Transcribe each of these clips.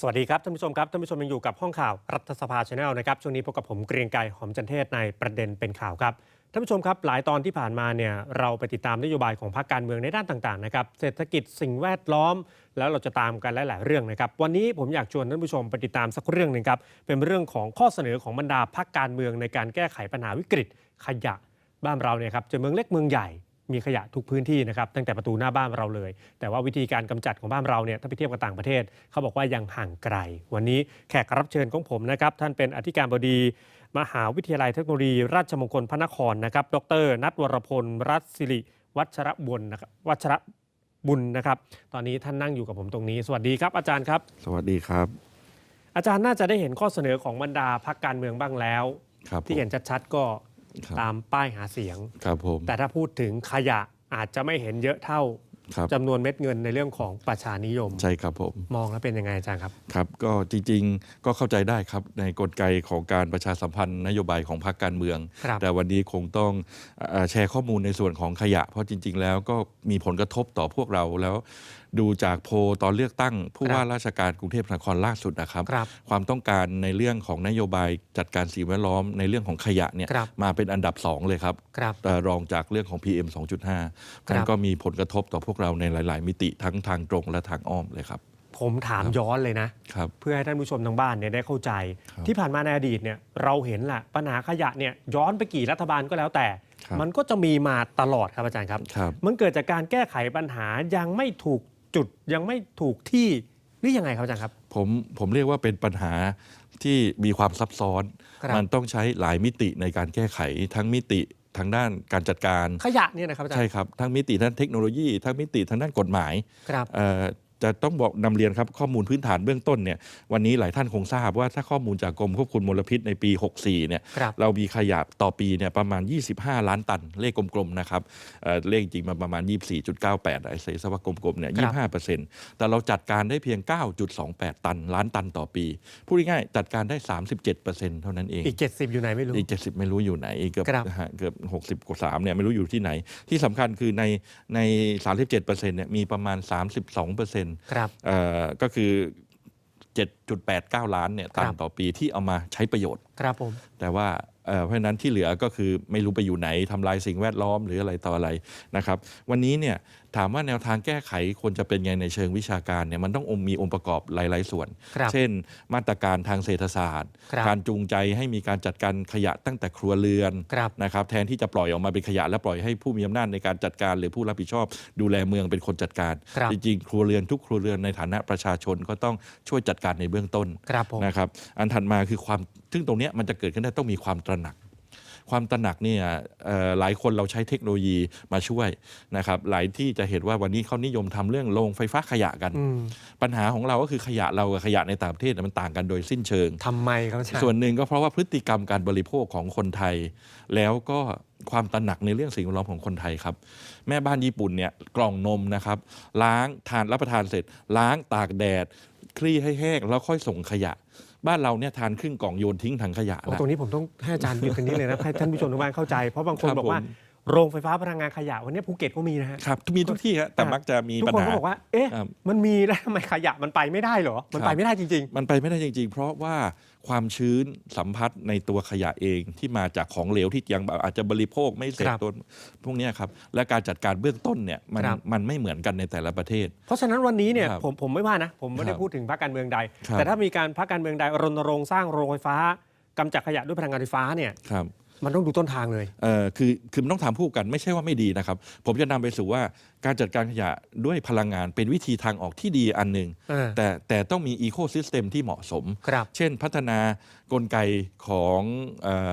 สวัสดีครับท่านผู้ชมครับท่านผู้ชมยังอยู่กับห้องข่าวรัฐสภาชาแนลนะครับช่วงนี้พบกับผมเกรียงไกรหอมจันเทศในประเด็นเป็นข่าวครับท่านผู้ชมครับหลายตอนที่ผ่านมาเนี่ยเราไปติดตามนโยบายของพรรคการเมืองในด้านต่างๆนะครับเศรษฐกิจสิ่งแวดล้อม แล้วเราจะตามกันหลายๆเรื่องนะครับวันนี้ผมอยากชวนท่านผู้ชมไปติดตามสักเรื่องหนึ่งครับเป็นเรื่องของข้อเสนอของบรรดาพรรคการเมืองในการแก้ไขปัญหาวิกฤตขยะบ้านเราเนี่ยครับจะเมืองเล็กเมืองใหญ่ มีขยะทุกพื้นที่นะครับตั้งแต่ประตูหน้าบ้านเราเลย แต่ว่าวิธีการกำจัดของบ้านเราเนี่ยถ้าไปเทียบกับต่างประเทศ เขาบอกว่ายังห่างไกล วันนี้แขกรับเชิญของผมนะครับท่านเป็นอธิการบดี มหาวิทยาลัยเทคโนโลยี ราชมงคลพระนครนะครับ ดรนัทวรพล รัตน์ศิริ วัชระบุญนะครับวัชระบุญนะครับ ตอนนี้ท่านนั่งอยู่กับผมตรงนี้ สวัสดีครับ อาจารย์ครับ สวัสดีครับ อาจารย์น่าจะได้เห็นข้อเสนอของบรรดาพรรคการเมืองบ้างแล้วครับที่เห็นชัดๆก็ครับ ตามป้ายหาเสียง ครับผม แต่ถ้าพูดถึงขยะอาจจะไม่เห็นเยอะเท่าครับ จำนวนเม็ดเงินในเรื่องของประชานิยม ใช่ครับผม มองแล้วเป็นยังไงอาจารย์ครับ ครับก็จริงๆก็เข้าใจได้ครับในกลไกของการประชาสัมพันธ์นโยบายของพรรคการเมือง ครับ แต่วันนี้คงต้องเอ่อแชร์ข้อมูลในส่วนของขยะ เพราะจริง ๆ แล้วก็มีผลกระทบต่อพวกเราแล้วดูจากโพลตอนเลือกตั้ง ผู้ครับว่าราชการกรุงเทพมหานครล่าสุดนะครับครับ ความต้องการในเรื่องของนโยบายจัดการสิ่งแวดล้อมในเรื่องของขยะเนี่ยครับมาเป็นอันดับสองเลยครับครับเอ่อรองจากเรื่องของ PM 2.5มันก็มีผลกระทบต่อพวกเราในหลาย ๆ มิติทั้งทางตรงและทางอ้อมเลยครับผมถามครับย้อนเลยนะครับเพื่อให้ท่านผู้ชมทางบ้านเนี่ยได้เข้าใจครับที่ผ่านมาในอดีตเนี่ยเราเห็นแหละปัญหาขยะเนี่ยย้อนไปกี่รัฐบาลก็แล้วแต่ครับมันก็จะมีมาตลอดครับอาจารย์ครับครับ มันเกิดจากการแก้ไขปัญหายังไม่ถูก จุดยังไม่ถูกที่นี่ยังไงครับอาจารย์ครับ ผมผมเรียกว่าเป็นปัญหาที่มีความซับซ้อน ครับ มันต้องใช้หลายมิติในการแก้ไขทั้งมิติทางด้านการจัดการ ขยะเนี่ยนะครับอาจารใช่ย์ครับทั้งมิติทางเทคโนโลยีทั้งมิติทางด้านกฎหมายครับ เอ่อ จะต้องบอกนำเรียนครับข้อมูลพื้นฐานเบื้องต้นเนี่ยวันนี้หลายท่านคงทราบว่าถ้าข้อมูลจากกรมควบคุมมลพิษในปี 64 เนี่ยครับ เรามีขยะต่อปีเนี่ยประมาณ 25 ล้านตัน เลขกลมๆนะครับเอ่อเลขจริงมันประมาณ 24.98ไอ้เศษสวัสดิ์กลมๆเนี่ย ครับ 25เปอร์เซ็นต์แต่เราจัดการได้เพียง 9.28 ตัน ล้านตันต่อปี พูดง่ายๆจัดการได้ 37เปอร์เซ็นต์เท่านั้นเอง อีก 70 อยู่ไหนไม่รู้ อีก 70 ไม่รู้อยู่ไหนเกือบครับฮะเกือบ 60 กว่า3เนี่ยไม่รู้อยู่ที่ไหน ที่สำคัญคือในใน 37เปอร์เซ็นต์เนี่ยมีประมาณ 32เปอร์เซ็นต์ครับเอ่อก็คือ 7.89 ล้านเนี่ยตันครับต่อปีที่เอามาใช้ประโยชน์ ครับผม แต่ว่าเอ่อเพราะฉะนั้นที่เหลือก็คือไม่รู้ไปอยู่ไหนทำลายสิ่งแวดล้อมหรืออะไรต่ออะไรนะครับ วันนี้เนี่ย ถามว่าแนวทางแก้ไขควรจะเป็นไงในเชิงวิชาการเนี่ยมันต้องมีองค์ประกอบหลาย ๆ ส่วนครับเช่น มาตรการทางเศรษฐศาสตร์ครับการจูงใจให้มีการจัดการขยะตั้งแต่ครัวเรือนครับนะครับแทนที่จะปล่อยออกมาเป็นขยะแล้วปล่อยให้ผู้มีอำนาจในการจัดการ หรือผู้รับผิดชอบ ดูแลเมืองเป็นคนจัดการครับจริงๆครัวเรือนทุกครัวเรือนในฐานะประชาชนก็ต้องช่วยจัดการในเบื้องต้นครับผมนะครับอันถัดมาคือความซึ่งตรงเนี้ยมันจะเกิดขึ้นได้ต้องมีความตระหนัก ความตระหนักเนี่ยเอ่อหลายคนเราใช้เทคโนโลยีมาช่วยนะครับหลายที่จะเห็นว่าวันนี้เขานิยมทำเรื่องโรงไฟฟ้าขยะกันอืมปัญหาของเราก็คือขยะเรากับขยะในต่างประเทศเนี่ยมันต่างกันโดยสิ้นเชิงทำไมครับอาจารย์ส่วนหนึ่งก็เพราะว่าพฤติกรรมการบริโภคของคนไทย แล้วก็ความตระหนักในเรื่องสิ่งแวดล้อมของคนไทยครับ แม่บ้านญี่ปุ่นเนี่ยกล่องนมนะครับล้างทานรับประทานเสร็จ ล้างตากแดดคลี่ให้แห้งแล้วค่อยส่งขยะ บ้านเราเนี่ยทานครึ่งกล่องโยนทิ้งถังขยะโอ้แล้ว ตรงนี้ผมต้องให้อาจารย์หยุดตรงนี้เลยนะให้ท่านผู้ชมทางบ้านเข้าใจ เพราะบางคนครับบอกว่าผม โรงไฟฟ้าพลังงานขยะวันนี้ภูเก็ตก็มีนะฮะ ครับมีทุกที่ฮะแต่มักจะมีทุกปัญคนหา ก็บอกว่า เอ๊ะ ครับ มันมีแล้วทำไมขยะมันไปไม่ได้เหรอ มันครับไปไม่ได้จริง มันไปไม่ได้จริง ๆ เพราะว่า ความชื้นสัมผัสในตัวขยะเองที่มาจากของเหลวที่ยังอาจจะบริโภคไม่เสร็จครับต้นพวกเนี้ยครับและการจัดการเบื้องต้นเนี่ยมันครับ มันไม่เหมือนกันในแต่ละประเทศๆเพราะฉะนั้นวันนี้เนี่ยครับผมผมไม่ว่านะ ผมไม่ได้ครับพูดถึงพรรคการเมืองใด ครับ แต่ถ้ามีการพรรคการเมืองใดรณรงค์สร้างโรงไฟฟ้ากำจัดขยะด้วยพลังงานไฟฟ้าเนี่ย ครับ มันต้องดูต้นทางเลย เอ่อคือคือมันต้องทำคู่กันไม่ใช่ว่าไม่ดีนะครับ ผมจะนำไปสู่ว่าการจัดการขยะด้วยพลังงานเป็นวิธีทางออกที่ดีอันหนึ่งเออแต่แต่ต้องมีอีโคซิสเต็มที่เหมาะสม ครับ เช่นพัฒนากลไกของเออ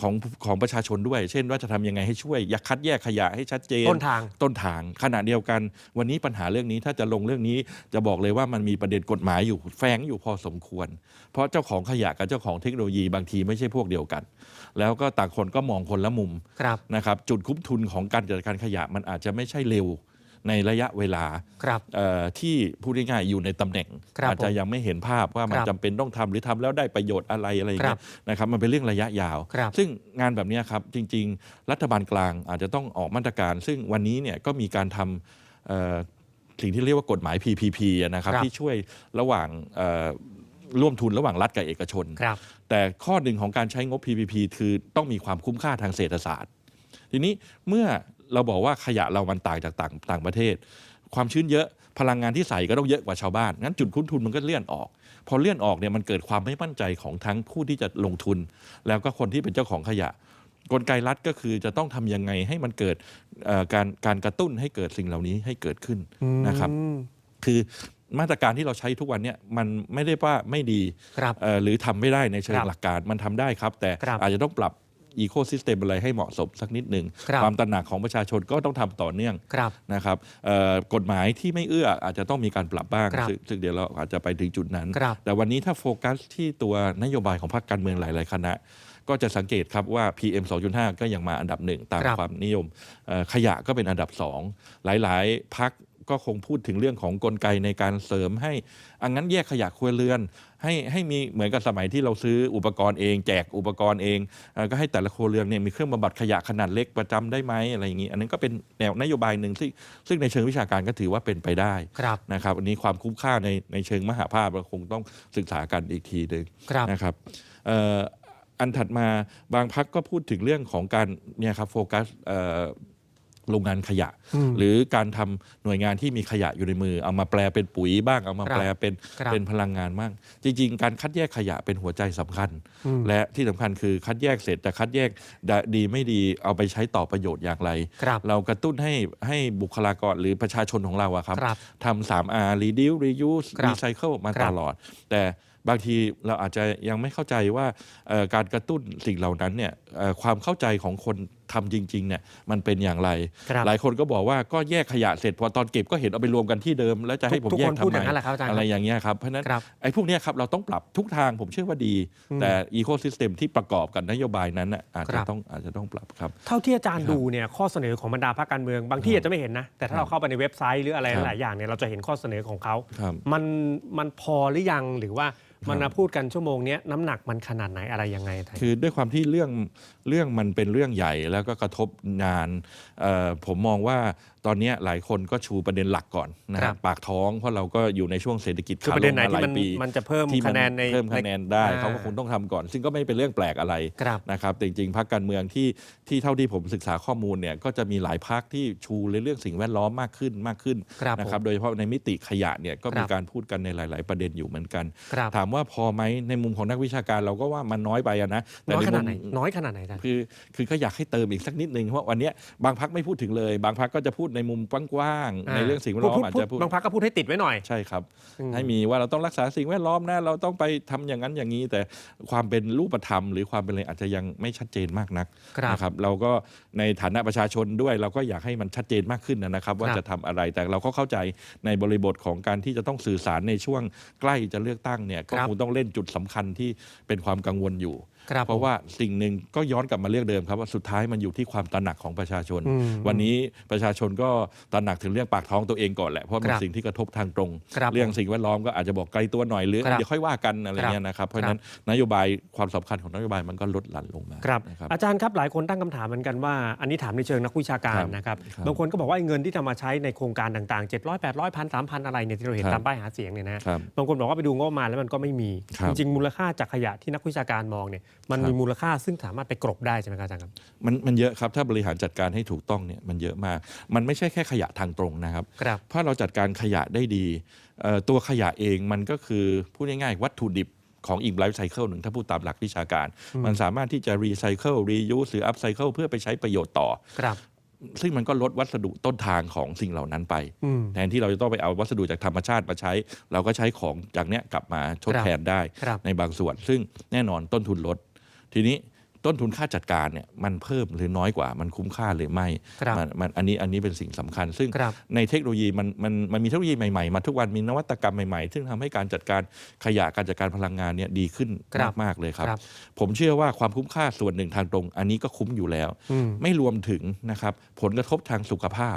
ของของประชาชนด้วย เช่นว่าจะทำยังไงให้ช่วยอยากคัดแยกขยะให้ชัดเจนต้นทางต้นทางขณะเดียวกัน วันนี้ปัญหาเรื่องนี้ถ้าจะลงเรื่องนี้จะบอกเลยว่ามันมีประเด็นกฎหมายอยู่แฝงอยู่พอสมควร เพราะเจ้าของขยะกับเจ้าของเทคโนโลยีบางทีไม่ใช่พวกเดียวกัน แล้วก็ต่างคนก็มองคนละมุมครับนะครับจุดคุ้มทุนของการจัดการขยะมันอาจจะไม่ใช่เร็ว ในระยะเวลาครับเอ่อที่พูดง่ายๆอยู่ในตำแหน่ง ครับอาจจะยังไม่เห็นภาพว่ามันครับจำเป็นต้องทำหรือทำแล้วได้ประโยชน์อะไรอะไรอย่างเงี้ยครันะครับมันเป็นเรื่องระยะยาว ครับซึ่งงานแบบเนี้ยครับจริง ๆ รัฐบาลกลางอาจจะต้องออกมาตรการ ซึ่งวันนี้เนี่ยก็มีการทำเอ่อสิ่งที่เรียกว่ากฎหมาย PPP อะนะครับครับ ที่ช่วยระหว่างเอ่อร่วมทุนระหว่างรัฐกับเอกชน ครับ แต่ข้อหนึ่งของการใช้งบ PPP คือต้องมีความคุ้มค่าทางเศรษฐศาสตร์ ทีนี้เมื่อ เราบอกว่าขยะเรามันต่างจากต่างต่างประเทศ ความชื้นเยอะพลังงานที่ใส่ก็ต้องเยอะกว่าชาวบ้าน งั้นจุดคุ้นทุนมันก็เลื่อนออก พอเลื่อนออกเนี่ยมันเกิดความไม่มั่นใจของทั้งผู้ที่จะลงทุน แล้วก็คนที่เป็นเจ้าของขยะ กลไกรัฐก็คือจะต้องทำยังไงให้มันเกิดเอ่อการการกระตุ้นให้เกิดสิ่งเหล่านี้ให้เกิดขึ้นนะครับอืมคือมาตรการที่เราใช้ทุกวันเนี่ยมันไม่ได้ว่าไม่ดีครับเอ่อหรือทำไม่ได้ในเชิคงรับหลักการมันทำได้ครับ แต่ครับอาจจะต้องปรับ อีโคซิสเต็มอะไรให้เหมาะสมสักนิดหนึ่งครับ ความตระหนักของประชาชนก็ต้องทำต่อเนื่องครับ นะครับเอ่อกฎหมายที่ไม่เอื้ออาจจะต้องมีการปรับบ้างครับซึ่งซึ่งเดี๋ยวเราอาจจะไปถึงจุดนั้น ครับ แต่วันนี้ถ้าโฟกัสที่ตัวนโยบายของพรรคการเมืองหลาย ๆ คณะ ก็จะสังเกตครับว่า PM 2.5 ก็ยังมาอันดับหนึ่งตามครับความนิยมเอ่อขยะก็เป็นอันดับสองหลาย ๆ พัก ก็คงพูดถึงเรื่องของกลไกในการเสริมให้อังั้นแยกขยะครัวเรือน ให้ให้มีเหมือนกับสมัยที่เราซื้ออุปกรณ์เอง แจกอุปกรณ์เองเอ่อก็ให้แต่ละครัวเรือนเนี่ยมีเครื่องบำบัดขยะขนาดเล็กประจำได้ไหมอะไรอย่างนี้ อันนั้นก็เป็นแนวนโยบายหนึ่งซึ่งซึ่งในเชิงวิชาการก็ถือว่าเป็นไปได้ครับนะครับอันนี้ความคุ้มค่าในในเชิงมหาภาพเราคงต้องศึกษากันอีกทีหนึ่งครับนะครับเอ่ออันถัดมาบางพักก็พูดถึงเรื่องของการเนี่ยครับโฟกัสเอ่อ โรงงานขยะอืมหรือการทำหน่วยงานที่มีขยะอยู่ในมือ เอามาแปลเป็นปุ๋ยบ้าง เอามาครับแปลเป็นครับเป็นพลังงานบ้าง จริง ๆ การคัดแยกขยะเป็นหัวใจสำคัญอืมและที่สำคัญคือคัดแยกเสร็จแต่คัดแยกดีไม่ดีเอาไปใช้ต่อประโยชน์อย่างไรครับเรากระตุ้นให้ให้บุคลากรหรือประชาชนของเราอะครับครับทำสาม R reduce reuse ครับ recycle มาครัตบลอด แต่บางทีเราอาจจะยังไม่เข้าใจว่าเอ่อการกระตุ้นสิ่งเหล่านั้นเนี่ยเอ่อความเข้าใจของคนทำจริงๆเนี่ยมันเป็นอย่างไรครับหลายคนก็บอกว่าก็แยกขยะเสร็จพอตอนเก็บก็เห็นเอาไปรวมกันที่เดิม แล้วจะให้ผมทุกแยคกนทำพูดอไมย่างนั้นแหละครับอาจารย์อะไรครับอย่างเงี้ยครับเพราะฉะนั้นครับไอ้พวกเนี้ยครับเราต้องปรับทุกทางผมเชื่อว่าดี แต่อีโคซิสเต็มที่ประกอบกับนโยบายนั้นน่ะอาจคจะรับต้องอาจจะต้องปรับครับ เท่าที่อาจารย์ครับดูเนี่ยข้อเสนอของบรรดาพรรคการเมืองบางที่อาจจะไม่เห็นนะแต่ถ้าเราเข้าไปในเว็บไซต์หรืออะไรครับหลายอย่างเนี่ยเราจะเห็นข้อเสนอของเขาครับมันมันพอหรือยังหรือว่ามันครับมาพูดกันชั่วโมงเนี้ยน้ำหนักมันขนาดไหนอะไรยังไงอาจารย์คือด้วยความที่เรื่องเรื่องมันเป็นเรื่องใหญ่แล้วก็กระทบงานผมมองว่า ตอนเนี้ยหลายคนก็ชูประเด็นหลักก่อนนะคครัรับบปากท้องเพราะเราก็อยู่ในช่วงเศรษฐกิจคือขาประลเด็นงไหนมาหที่ลายมันปีมันจะเพิ่มที่มัคะแนนในเพิ่มคะแนนได้อ่าเขาก็คงต้องทำก่อน ซึ่งก็ไม่เป็นเรื่องแปลกอะไรครับนะครับแต่จริงๆพรรคการเมืองที่ที่เท่าที่ผมศึกษาข้อมูลเนี่ยก็จะมีหลายพรรคที่ชูในเรื่องสิ่งแวดล้อมมากขึ้นมากขึ้นครับนะครับผมโดยเฉพาะในมิติขยะเนี่ยก็คมีรับการพูดกันในหลาย ๆ ประเด็นอยู่เหมือนกันครับถามว่าพอไหมในมุมของนักวิชาการเราก็ว่ามันน้อยไปอะนะแต่น้อยในขมุนาดมไหนน้อยขนาดไหนอาจารย์คือคือก็อยากให้เติมอีกสักนิดนึงเพราะวันเนี้ยบางพักไม่พูดถึงเลย บางพักก็จะพูดในมุมกว้างๆในเรื่องสิ่งแวดล้อมอาจจะพูดบางพรรคก็พูดให้ติดไว้หน่อย ใช่ครับอืมให้มีว่าเราต้องรักษาสิ่งแวดล้อมนะเราต้องไปทำอย่างนั้นอย่างนี้ แต่ความเป็นรูปธรรม หรือความเป็นอะไรอาจจะยังไม่ชัดเจนมากนักครับนะครับเราก็ในฐานะประชาชนด้วย เราก็อยากให้มันชัดเจนมากขึ้นนะครับ ว่าครับจะทำอะไรแต่เราก็เข้าใจในบริบทของการที่จะต้องสื่อสารในช่วงใกล้จะเลือกตั้งเนี่ยก็ครับคงต้องเล่นจุดสำคัญที่เป็นความกังวลอยู่ครับ เพราะว่าสิ่งหนึ่งก็ย้อนกลับมาเรื่องเดิมครับว่าสุดท้ายมันอยู่ที่ความตระหนักของประชาชนอืมวันนี้ประชาชนก็ตระหนักถึงเรื่องปากท้องตัวเองก่อนแหละเพราะมันครับสิ่งที่กระทบทางตรงครับเรื่องสิ่งแวดล้อมก็อาจจะบอกไกลตัวหน่อยหรือครับเดี๋ยวค่อยว่ากันอะไรเงี้ยนะครับเพราะฉะนั้นนโยบายความสำคัญของนโยบายมันก็ลดหลั่นลงมาครับนะครับอาจารย์ครับหลายคนตั้งคำถามเหมือนกันว่า อันนี้ถามในเชิงนักวิชาการครับนะครับครับบางคนก็บอกว่าไอ้เงินที่จะมาใช้ในโครงการต่างๆ 700 800พันสามพันอะไรเนี่ยที่เราเห็นครับตามป้ายหาเสียงเนี่ยนะครับบางคนบอกว่าไปดูงบประมาณแล้วมันก็ไม่มีครับจริงๆมูลค่าจากขยะที่นักวิชาการมองเนี่ยมันครับมีมูลค่าซึ่งสามารถไปกรบได้ใช่ไหมครับอาจารย์ครับ มันมันเยอะครับ ถ้าบริหารจัดการให้ถูกต้องเนี่ยมันเยอะมาก มันไม่ใช่แค่ขยะทางตรงนะครับครับถ้าเราจัดการขยะได้ดีเอ่อตัวขยะเองมันก็คือพูดง่ายๆ วัตถุดิบของอีกไลฟ์ไซเคิลหนึ่งถ้าพูดตามหลักวิชาการ มันสามารถที่จะรีไซเคิลรียูสหรืออัพไซเคิลเพื่อไปใช้ประโยชน์ต่อ ครับ ซึ่งมันก็ลดวัสดุต้นทางของสิ่งเหล่านั้นไปอืมแทนที่เราจะต้องไปเอาวัสดุจากธรรมชาติมาใช้ เราก็ใช้ของจากเนี้ยกลับมาทดครับแทนได้ครับในบางส่วน ซึ่งแน่นอนต้นทุนลด ทีนี้ ต้นทุนค่าจัดการเนี่ยมันเพิ่มหรือน้อยกว่ามันคุ้มค่าหรือไม่ครับมันมันอันนี้อันนี้เป็นสิ่งสำคัญ ซึ่งครับในเทคโนโลยีมันมันมันมีเทคโนโลยีใหม่ๆมาทุกวันมีนวัตกรรมใหม่ๆ ซึ่งทำให้การจัดการขยะการจัดการพลังงานเนี่ยดีขึ้นครับมากๆเลยครับครับ ผมเชื่อว่าความคุ้มค่าส่วนหนึ่งทางตรง อันนี้ก็คุ้มอยู่แล้วอืมไม่รวมถึงนะครับผลกระทบทางสุขภาพ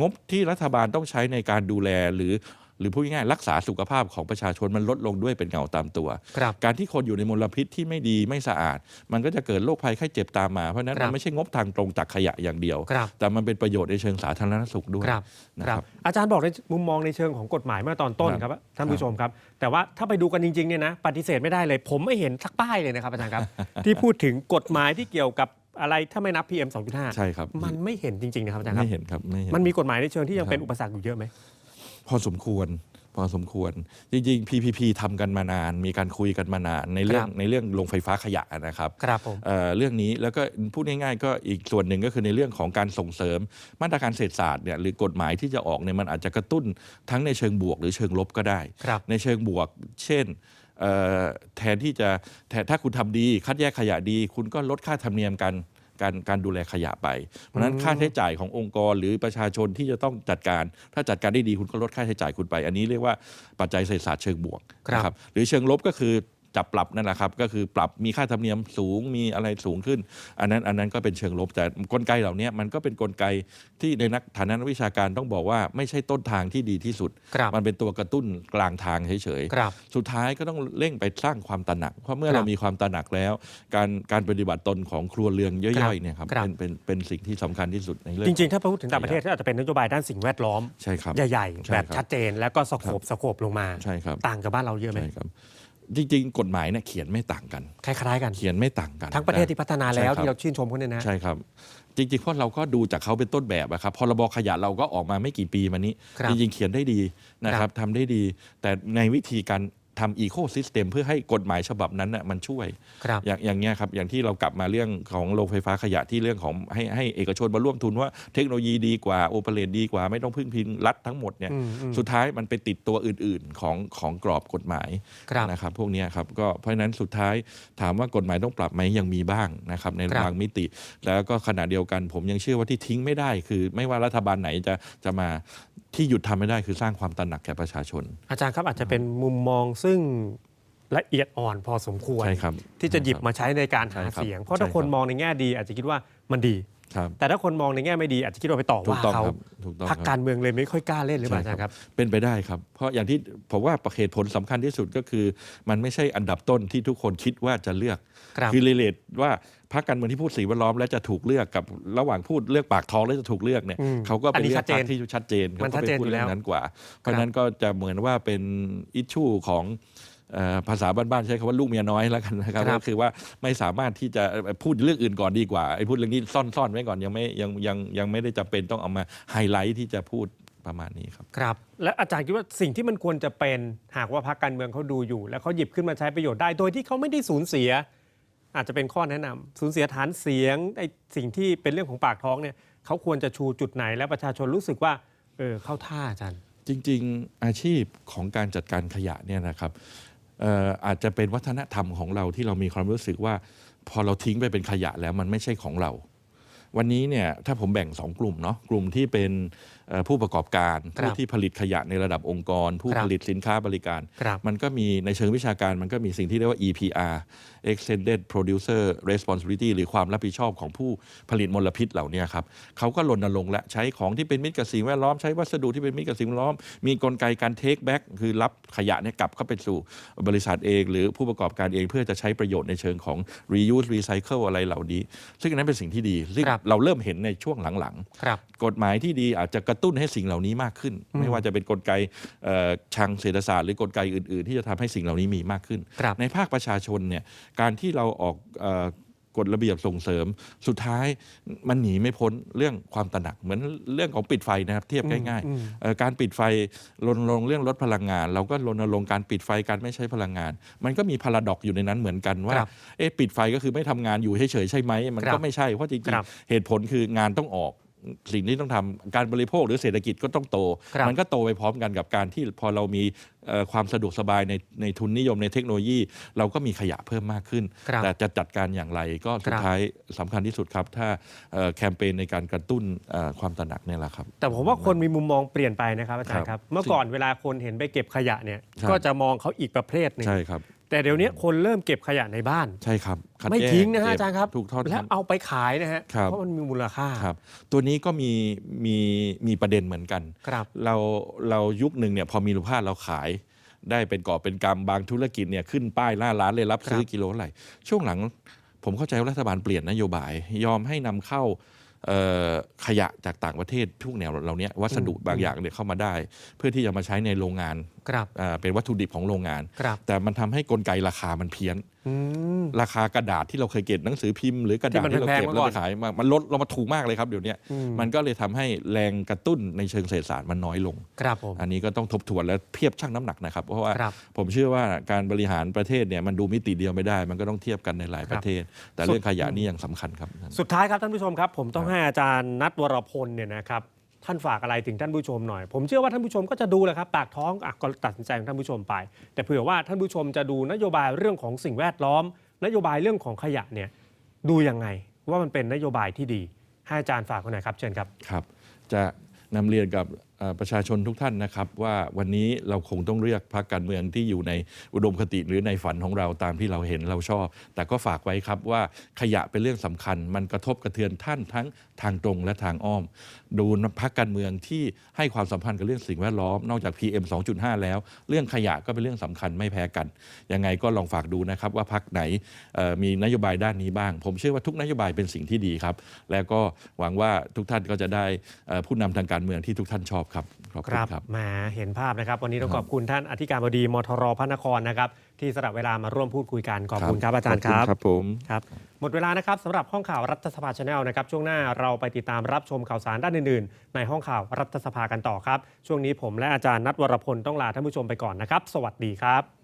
งบที่รัฐบาลต้องใช้ในการดูแลหรือ หรือพูดง่ายๆรักษาสุขภาพของประชาชนมันลดลงด้วยเป็นเงาตามตัวครับการที่คนอยู่ในมลพิษที่ไม่ดีไม่สะอาด มันก็จะเกิดโรคภัยไข้เจ็บตามมา เพราะฉะนั้นครับมันไม่ใช่งบทางตรงจากขยะอย่างเดียวครับแต่มันเป็นประโยชน์ในเชิงสาธารณสุขด้วยครับนะคครัรับบอาจารย์บอกในมุมมองในเชิงของกฎหมายเมื่อตอนต้นครับครับท่านผู้ชมครับ แต่ว่าถ้าไปดูกันจริงๆเนี่ยนะปฏิเสธไม่ได้เลย ผมไม่เห็นสักป้ายเลยนะครับอาจารย์ครับ ที่พูดถึงกฎหมายที่เกี่ยวกับอะไรถ้าไม่นับ PM 2.5 ใช่ครับ มันไม่เห็นจริง ๆ นะครับอาจารย์ครัไม่บเห็นครับ ไม่เห็น มันมีกฎหมายในเชิงที่ยังครับเป็นอุปสรรคอยู่เยอะไหม พอสมควรพอสมควร จริง ๆ PPP ทำกันมานาน มีการคุยกันมานานในเรื่องครับในเรื่องโรงไฟฟ้าขยะนะครับครับผมเอ่อเรื่องนี้แล้วก็พูดง่ายๆ ก็อีกส่วนหนึ่งก็คือในเรื่องของการส่งเสริมมาตรการเศรษฐศาสตร์เนี่ยหรือกฎหมายที่จะออกเนี่ยมันอาจจะกระตุ้นทั้งในเชิงบวกหรือเชิงลบก็ได้ ครับในเชิงบวก เช่นเอ่อแทนที่จะแทนถ้าคุณทำดีคัดแยกขยะดี คุณก็ลดค่าธรรมเนียมการ การการดูแลขยะไป เพราะฉะนั้นอืมค่าใช้จ่ายขององค์กรหรือประชาชนที่จะต้องจัดการ ถ้าจัดการได้ดีคุณก็ลดค่าใช้จ่ายคุณไป อันนี้เรียกว่าปัจจัยเศรษฐศาสตร์เชิงบวกครับนะหรือเชิงลบก็คือ จับปรับนั่นแหละครับ ก็คือปรับมีค่าธรรมเนียมสูงมีอะไรสูงขึ้น อันนั้นอันนั้นก็เป็นเชิงลบแต่กลไกเหล่านี้มันก็เป็นกลไกที่ในนักฐานะนักวิชาการต้องบอกว่าไม่ใช่ต้นทางที่ดีที่สุดครับมันเป็นตัวกระตุ้นกลางทางเฉยครับๆสุดท้ายก็ต้องเร่งไปสร้างความตระหนัก เพราะเมื่อครับเรามีความตระหนักแล้ว การการปฏิบัติตนของครัวเรือนย่อยๆเนี่ยครับครับเป็นเป็นเป็นสิ่งที่สำคัญที่สุดในเรื่องจริงๆถ้าพูดถึงต่างประเทศก็อาจจะเป็นนโยบายด้านสิ่งแวดล้อมใช่ครับใหญ่ใช่ๆแบบครับชัดเจนแล้วก็สโคบสโคบลงมาใช่ครับต่างกับบ้านเราเยอะไหมใช่ครับ จริงๆ กฎหมายเนี่ยเขียนไม่ต่างกัน คล้าย ๆ กัน เขียนไม่ต่างกัน ทั้งประเทศที่พัฒนาแล้วใช่ครับที่เราชื่นชมเขาเนี่ยนะ ใช่ครับ จริงๆเพราะเราก็ดูจากเขาเป็นต้นแบบอะครับพรบขยะเราก็ออกมาไม่กี่ปีมานี้ครับจริงๆเขียนได้ดีนะคครัรับบทำได้ดี แต่ในวิธีการ ทำอีโคซิสเต็มเพื่อให้กฎหมายฉบับนั้นน่ะมันช่วย ครับ อย่างอย่างเงี้ยครับอย่างที่เรากลับมาเรื่องของโรงไฟฟ้าขยะที่เรื่องของให้ให้เอกชนมาร่วมทุนว่าเทคโนโลยีดีกว่าโอเปเรตดีกว่าไม่ต้องพึ่งพิงรัฐทั้งหมดเนี่ยอืมอืมสุดท้ายมันไปติดตัวอื่นๆของของกรอบกฎหมายครับนะครับพวกเนี้ยครับก็เพราะฉะนั้นสุดท้ายถามว่ากฎหมายต้องปรับไหมยังมีบ้างนะครับในครับ บางมิติ แล้วก็ขณะเดียวกันผมยังเชื่อว่าที่ทิ้งไม่ได้ คือไม่ว่ารัฐบาลไหนจะจะมาที่หยุดทำไม่ได้คือสร้างความตระหนักแก่ประชาชน อาจารย์ครับอาจจะเป็นมุมมองซึ่งละเอียดอ่อนพอสมควร ใช่ครับที่จะหยิบมาใช้ในการหาใช่ครับเสียง เพราะถ้าใช่คนครับ มองในแง่ดีอาจจะคิดว่ามันดี ครับแต่ถ้าคนมองในแง่ไม่ดีอาจจะคิดว่าไปต่อถูกว่าต้องเขาครับถูกต้องพักครับ การเมืองเลยไม่ค่อยกล้าเล่นหรือเปล่าอาใช่จารย์ครับ เป็นไปได้ครับ เพราะอย่างที่ผมว่าเหตุผลสำคัญที่สุดก็คือ มันไม่ใช่อันดับต้นที่ทุกคนคิดว่าจะเลือกครับอรีเลทว่าพรรคการเมืองที่พูดสีแวดล้อมและจะถูกเลือกกับระหว่างพูดเลือกปากท้องแล้วจะถูกเลือกเนี่ยอืมเขาก็อัเป็นนนี้เลือชักดเจพรนรคที่ชัดเจนมันเขาก็ไปชัดเจนพูดอยู่เรื่แล้วองนั้นกว่า เพราะฉะนั้นก็จะเหมือนว่าเป็นอิชชูของเอ่อ ภาษาบ้านๆใช้คำว่าลูกเมียน้อยแล้วกันนะครับครับก็คือว่าไม่สามารถที่จะพูดเรื่องอื่นก่อนดีกว่าไอ้พูดเรื่องนี้ซ่อนๆไว้ก่อนยังไม่ยังยังยังไม่ได้จำเป็นต้องเอามาไฮไลท์ที่จะพูดประมาณนี้ครับครับ และอาจารย์คิดว่าสิ่งที่มันควรจะเป็นหากว่าพรรคการเมืองเขาดูอยู่ แล้วเขาหยิบขึ้นมาใช้ประโยชน์ได้โดยที่เขาไม่ได้สูญเสีย อาจจะเป็นข้อแนะนำสูญเสียฐานเสียงไอ้สิ่งที่เป็นเรื่องของปากท้องเนี่ยเขาควรจะชูจุดไหน และประชาชนรู้สึกว่าเออเข้าท่าอาจารย์จริง ๆ อาชีพของการจัดการขยะเนี่ยนะครับเอาจจะเป็นวัฒนธรรมของเราที่เรามีความรู้สึกว่า พอเราทิ้งไปเป็นขยะแล้วมันไม่ใช่ของเรา วันนี้เนี่ยถ้าผมแบ่งสองกลุ่มเนาะกลุ่มที่เป็น ผู้ประกอบการครับผู้ที่ผลิตขยะในระดับองค์กร ผู้ครับผลิตสินค้าบริการครับมันก็มีในเชิงวิชาการมันก็มีสิ่งที่เรียกว่า EPR Extended Producer Responsibility หรือความรับผิดชอบของผู้ผลิตมลพิษเหล่านี้ครับเขาก็รณรงค์และใช้ของที่เป็นมิตรกับสิ่งแวดล้อมใช้วัสดุที่เป็นมิตรกับสิ่งแวดล้อม มีกลไกการ take back คือรับขยะเนี่ยกลับเข้าไปสู่บริษัทเอง หรือผู้ประกอบการเองเพื่อจะใช้ประโยชน์ในเชิงของ reuse recycle อะไรเหล่านี้ ซึ่งอันนั้นเป็นสิ่งที่ดีซึ่งครับเราเริ่มเห็นในช่วงหลังๆครับกฎหมายที่ดีอาจจะกระตุ้นให้สิ่งเหล่านี้มากขึ้น ไม่ว่าจะเป็นกลไกเอ่อทางเศรษฐศาสตร์หรือกลไกอื่น ๆ ที่จะทำให้สิ่งเหล่านี้มีมากขึ้นครับในภาคประชาชนเนี่ยการที่เราออกเอ่อกฎระเบียบส่งเสริมสุดท้ายมันหนีไม่พ้นเรื่องความตระหนัก เหมือนเรื่องของปิดไฟนะครับเทียบง่ายอืมๆเอ่อการปิดไฟรณรงค์เรื่องลดพลังงาน เราก็รณรงค์การปิดไฟการไม่ใช้พลังงาน มันก็มีพาราดอกอยู่ในนั้นเหมือนกันว่าครับเอ๊ะปิดไฟก็คือไม่ทำงานอยู่เฉยๆใช่ไหมมันครัก็บไม่ใช่เพราะจริงครับๆเหตุผลคืองานต้องออก สิ่งที่ต้องทำการบริโภคหรือเศรษฐกิจก็ต้องโตครับมันก็โตไปพร้อมกันกับการที่พอเรามีเอ่อความสะดวกสบายในในทุนนิยมในเทคโนโลยี เราก็มีขยะเพิ่มมากขึ้นครับแต่จะจัดการอย่างไรก็สุคดรับท้ายสำคัญที่สุดครับ ถ้าเอ่อแคมเปญในการกระตุ้นเอ่อความตระหนักเนี่ยแหละครับ แต่ผมว่าคนมีมุมมองเปลี่ยนไปนะครับอาจารย์คครัรับบเมื่อก่อนเวลาคนเห็นไปเก็บขยะเนี่ยครับก็จะมองเขาอีกประเภทหนึ่งใช่ครับ แต่เดี๋ยวนี้คนเริ่มเก็บขยะในบ้าน ใช่ครับคัดไม่แยกทิ้งนะฮะเก็อาจารย์ครับถูกทอดแล้วครับ เอาไปขายนะฮะครับ เพราะมันมีมูลค่าครับ ตัวนี้ก็มีมีมีประเด็นเหมือนกัน ครับ เราเรายุคหนึ่งเนี่ยพอมีรูปภาพเราขาย ได้เป็นก่อบเป็นกำบางธุรกิจเนี่ยขึ้นป้ายหน้าร้านเลยรับซื้อครับกิโลเท่าไหร่ช่วงหลังผมเข้าใจว่ารัฐบาลเปลี่ยนนโยบาย ยอมให้นำเข้าเอ่อขยะจากต่างประเทศทุกแนวเหล่านี้วัสดุบางอย่างเนี่ยเข้ามาได้ เพื่อที่จะมาใช้ในโรงงานครับอ่า เป็นวัตถุดิบของโรงงานครับแต่มันทำให้กลไกราคามันเพี้ยนอืมราคากระดาษที่เราเคยเก็บหนังสือพิมพ์หรือกระดาษที่มันที่เราแพงเก็บๆแล้วมาก่ไปอนขายมามันลดเรามาถูกมากเลยครับเดี๋ยวนี้อืมมันก็เลยทำให้แรงกระตุ้นในเชิงเศรษฐศาสตร์มันน้อยลงครับผมอันนี้ก็ต้องทบทวนและเทียบชั่งน้ำหนักนะครับ เพราะว่าครับผมเชื่อว่าการบริหารประเทศเนี่ยมันดูมิติเดียวไม่ได้ มันก็ต้องเทียบกันในหลายประเทศ แต่เรื่องขยะนี่ยังสำคัญครับ สุดท้ายครับท่านผู้ชมครับ ผมต้องให้อาจารย์นัทวรพลเนี่ยนะครับ ท่านฝากอะไรถึงท่านผู้ชมหน่อย ผมเชื่อว่าท่านผู้ชมก็จะดูแหละครับ ปากท้องอะก็ตัดสินใจของท่านผู้ชมไป แต่เผื่อว่าท่านผู้ชมจะดูนโยบายเรื่องของสิ่งแวดล้อม นโยบายเรื่องของขยะเนี่ยดูยังไงว่ามันเป็นนโยบายที่ดี ให้อาจารย์ฝากหน่อยครับเชิญครับ ครับ จะนำเรียนกับ ประชาชนทุกท่านนะครับ ว่าวันนี้เราคงต้องเลือกพรรคการเมืองที่อยู่ในอุดมคติหรือในฝันของเราตามที่เราเห็นเราชอบ แต่ก็ฝากไว้ครับว่าขยะเป็นเรื่องสำคัญ มันกระทบกระเทือนท่านทั้งทางตรงและทางอ้อม ดูพรรคการเมืองที่ให้ความสัมพันธ์กับเรื่องสิ่งแวดล้อมนอกจาก PM 2.5 แล้ว เรื่องขยะก็เป็นเรื่องสำคัญไม่แพ้กันยังไงก็ลองฝากดูนะครับว่าพรรคไหนมีนโยบายด้านนี้บ้าง ผมเชื่อว่าทุกนโยบายเป็นสิ่งที่ดีครับ แล้วก็หวังว่าทุกท่านก็จะได้ผู้นำทางการเมืองที่ทุกท่านชอบครับขอบคคุณรับครับ แหมาเห็นภาพนะครับ วันนี้ต้องคขรับอบคุณท่านอธิการบดีมทรพระนครนะครับที่สละเวลามาร่วมพูดคุยกันขอบคุณครับอาจารย์ครับ ครับผม ครับหมดเวลานะครับสำหรับห้องข่าวรัฐสภาชาแนลนะครับ ช่วงหน้าเราไปติดตามรับชมข่าวสารด้านอื่นๆ ในห้องข่าวรัฐสภากันต่อครับ ช่วงนี้ผมและอาจารย์นัทวรพลต้องลาท่านผู้ชมไปก่อนนะครับ สวัสดีครับ